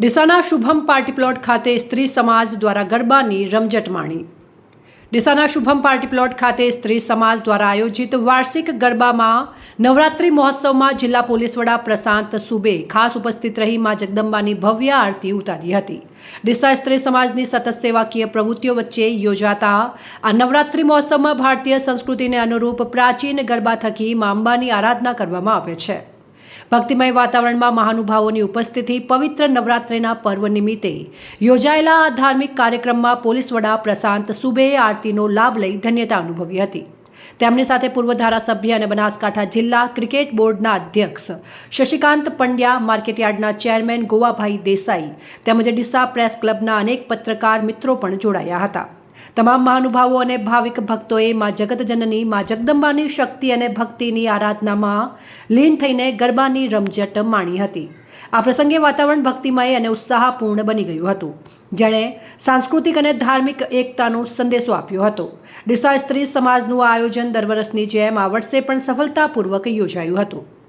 ડીસાના Shubham party plot ખાતે સ્ત્રી સમાજ દ્વારા ગરબાની રમઝટ માણી. ડીસાના શુભમ પાર્ટી પ્લોટ ખાતે સ્ત્રી સમાજ દ્વારા આયોજિત વાર્ષિક ગરબામાં નવરાત્રિ મહોત્સવમાં જિલ્લા પોલીસ વડા પ્રશાંત સુબે ખાસ ઉપસ્થિત રહી મા જગદંબાની ભવ્ય આરતી ઉતારી હતી. ડીસા સ્ત્રી સમાજની સતત સેવાકીય પ્રવૃત્તિઓ વચ્ચે યોજાતા આ નવરાત્રિ મહોત્સવમાં ભારતીય સંસ્કૃતિને અનુરૂપ પ્રાચીન ગરબા થકી મા અંબાની આરાધના કરવામાં આવે છે. ભક્તિમય વાતાવરણમાં મહાનુભાવોની ઉપસ્થિતિ પવિત્ર નવરાત્રિના પર્વ નિમિત્તે યોજાયેલા આ ધાર્મિક કાર્યક્રમમાં પોલીસ વડા પ્રશાંત સુબેએ આરતીનો લાભ લઈ ધન્યતા અનુભવી હતી. તેમની સાથે પૂર્વ ધારાસભ્ય અને બનાસકાંઠા જિલ્લા ક્રિકેટ બોર્ડના અધ્યક્ષ શશિકાંત પંડ્યા, માર્કેટયાર્ડના ચેરમેન ગોવાભાઈ દેસાઈ તેમજ ડીસા પ્રેસ ક્લબના અનેક પત્રકાર મિત્રો પણ જોડાયા હતા. તમામ મહાનુભાવો અને ભાવિક ભક્તોએ મા જગતજનની, મા જગદંબાની શક્તિ અને ભક્તિની આરાધનામાં લીન થઈને ગરબાની રમઝટ માણી હતી. આ પ્રસંગે વાતાવરણ ભક્તિમય અને ઉત્સાહપૂર્ણ બની ગયું હતું. જેણે સાંસ્કૃતિક અને ધાર્મિક એકતાનો સંદેશો આપ્યો હતો. ડીસા સ્ત્રી સમાજનું આયોજન દર વર્ષની જેમ આ વર્ષે પણ સફળતાપૂર્વક યોજાયું હતું.